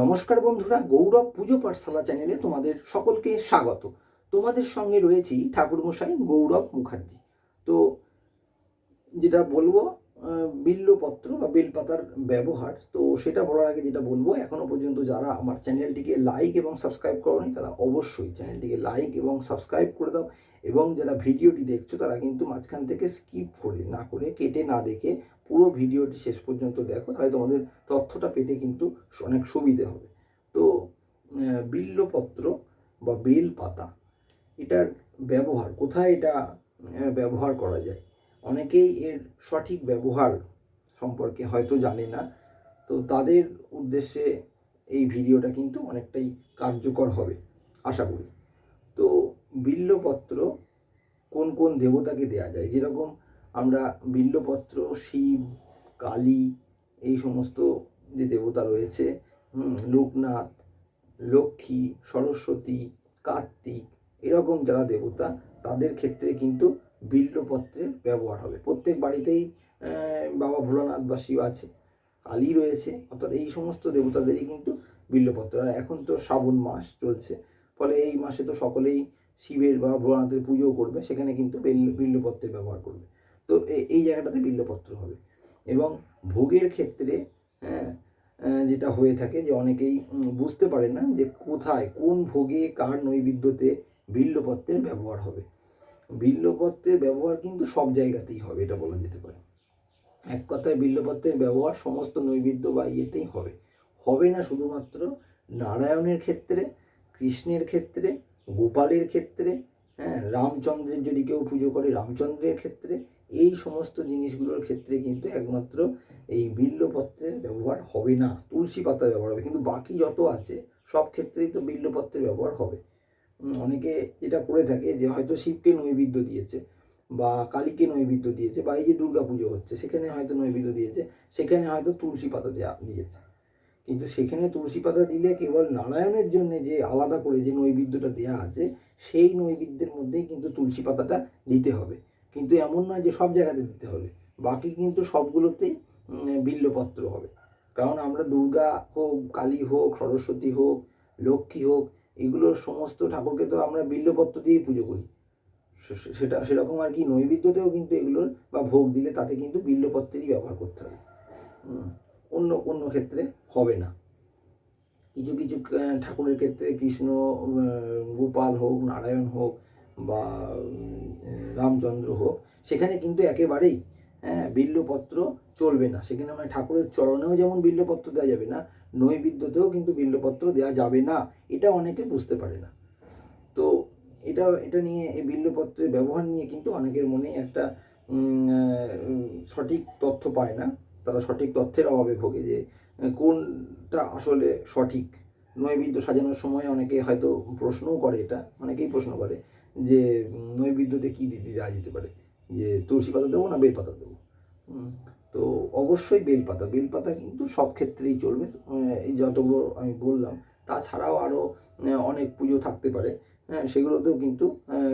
নমস্কার বন্ধুরা, গৌরব পুজো পাঠশালা চ্যানেলে তোমাদের সকলকে স্বাগত। তোমাদের সঙ্গে রয়েছি ঠাকুরমশাই গৌরব মুখার্জি। তো যেটা বলব বিল্লপত্র বা বেলপাতার ব্যবহার, তো সেটা বলার আগে যেটা বলব, এখনও পর্যন্ত যারা আমার চ্যানেলটিকে লাইক এবং সাবস্ক্রাইব করোনি, তারা অবশ্যই চ্যানেলটিকে লাইক এবং সাবস্ক্রাইব করে দাও। এবং যারা ভিডিওটি দেখছ, তারা কিন্তু মাঝখান থেকে স্কিপ করে, না করে কেটে না দেখে পুরো ভিডিওটি শেষ পর্যন্ত দেখো, তাহলে তোমাদের তথ্যটা পেতে কিন্তু অনেক সুবিধে হবে। তো বিল্লপত্র বা বেল পাতা এটার ব্যবহার, কোথায় এটা ব্যবহার করা যায়? অনেকেই এর সঠিক ব্যবহার সম্পর্কে হয়তো জানে না, তো তাদের উদ্দেশ্যে এই ভিডিওটা কিন্তু অনেকটাই কার্যকর হবে, আশা করি। তো বিল্লপত্র কোন কোন দেবতাকে দেয়া যায়? যেরকম আমরা বিল্লপত্র, শিব, কালী এই সমস্ত যে দেবতা রয়েছে লোকনাথ, লক্ষ্মী, সরস্বতী, কার্তিক, এরকম যারা দেবতা, তাদের ক্ষেত্রে কিন্তু বিল্লপত্রের ব্যবহার হবে। প্রত্যেক বাড়িতেই বাবা ভোলানাথ বা শিব আছে, কালী রয়েছে, অর্থাৎ এই সমস্ত দেবতাদেরই কিন্তু বিল্লপত্র। আর এখন তো শ্রাবণ মাস চলছে, ফলে এই মাসে তো সকলেই শিবের বা ভোলানাথের পুজোও করবে, সেখানে কিন্তু বিল্ল- বিল্লপত্রের ব্যবহার করবে। তো এই জায়গাটাতে বিল্লপত্র হবে। এবং ভোগের ক্ষেত্রে হ্যাঁ যেটা হয়ে থাকে যে অনেকেই বুঝতে পারে না যে কোথায়, কোন ভোগে কার নৈবেদ্যতে বিল্লপত্রের ব্যবহার হবে। বিল্লপত্রের ব্যবহার কিন্তু সব জায়গাতেই হবে, এটা বলা যেতে পারে। এক কথায় বিল্লপত্রের ব্যবহার সমস্ত নৈবেদ্য বা ইয়েতেই হবে। হবে না শুধুমাত্র নারায়ণের ক্ষেত্রে, কৃষ্ণের ক্ষেত্রে গোপালের ক্ষেত্রে হ্যাঁ রামচন্দ্রের যদি কেউ পুজো করে রামচন্দ্রের ক্ষেত্রে, এই সমস্ত জিনিসগুলোর ক্ষেত্রে কিন্তু একমাত্র এই বিল্লপত্রের ব্যবহার হবে না, তুলসী পাতার ব্যবহার হবে, কিন্তু বাকি যত আছে, সব ক্ষেত্রেই তো বিল্লপত্রের ব্যবহার হবে। অনেকে এটা করে থাকে যে হয়তো শিবকে নৈবেদ্য দিয়েছে বা কালীকে নৈবেদ্য দিয়েছে বা এই যে দুর্গা পুজো হচ্ছে, সেখানে হয়তো নৈবেদ্য দিয়েছে, সেখানে হয়তো তুলসী পাতা দেওয়া দিয়েছে। কিন্তু সেখানে তুলসী পাতা দিলে কেবল নারায়ণের জন্য যে আলাদা করে যে নৈবেদ্যটা দেওয়া আছে, সেই নৈবেদ্যের মধ্যেই কিন্তু তুলসী পাতাটা দিতে হবে। কিন্তু এমন নয় যে সব জায়গাতে দিতে হবে। বাকি কিন্তু সবগুলোতেই বিল্লপত্র হবে। কারণ আমরা দুর্গা হোক, কালী হোক, সরস্বতী হোক, লক্ষ্মী হোক এগুলোর সমস্ত ঠাকুরকে তো আমরা বিল্লপত্র দিয়েই পুজো করি। সেটা, সেরকম আর কি নৈবেদ্যতেও কিন্তু এগুলোর বা ভোগ দিলে তাতে কিন্তু বিল্লপত্রেরই ব্যবহার করতে হবে। অন্য অন্য ক্ষেত্রে হবে না। কিছু কিছু ঠাকুরের ক্ষেত্রে কৃষ্ণ গোপাল হোক, নারায়ণ হোক বা রামচন্দ্র হোক, সেখানে কিন্তু একেবারেই হ্যাঁ বিল্লপত্র চলবে না। সেখানে মানে ঠাকুরের চরণেও যেমন বিল্লপত্র দেওয়া যাবে না, নৈবিদ্যতেও কিন্তু বিল্লপত্র দেওয়া যাবে না, এটা অনেকে বুঝতে পারে না। তো এটা এটা নিয়ে এই বিল্লপত্রের ব্যবহার নিয়ে কিন্তু অনেকের মনে একটা সঠিক তথ্য পায় না। তারা সঠিক তথ্যের অভাবে ভোগে যে কোনটা আসলে সঠিক? নৈবেদ্য সাজানোর সময় অনেকে হয়তো প্রশ্নও করে এটা, অনেকেই প্রশ্ন করে যে নৈবেদ্যতে কী দিতে দেওয়া যেতে পারে? যে, তুলসী পাতা দেবো না বেলপাতা দেবো? তো অবশ্যই বেলপাতা বেলপাতা কিন্তু সব ক্ষেত্রেই চলবে এই যতগুলো আমি বললাম। তাছাড়াও আরও অনেক পুজো থাকতে পারে হ্যাঁ সেগুলোতেও কিন্তু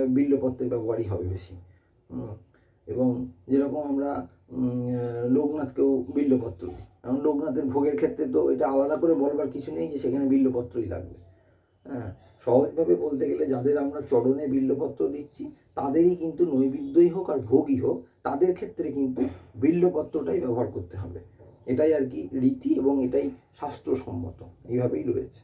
বিল্লপত্রের ব্যবহারই হবে বেশি। এবং যেরকম আমরা লোকনাথকেও বিল্লপত্র। দিই এখন লোকনাথের ভোগের ক্ষেত্রে তো এটা আলাদা করে বলবার কিছু নেই যে সেখানে বিল্লপত্রই লাগবে। হ্যাঁ সহজভাবে বলতে গেলে যাদের আমরা চরণে বিল্লপত্র দিচ্ছি, তাদেরই কিন্তু নৈবেদ্যই হোক আর ভোগই হোক, তাদের ক্ষেত্রে কিন্তু বিল্লপত্রটাই ব্যবহার করতে হবে। এটাই আর কি রীতি এবং এটাই শাস্ত্রসম্মত। এইভাবেই রয়েছে।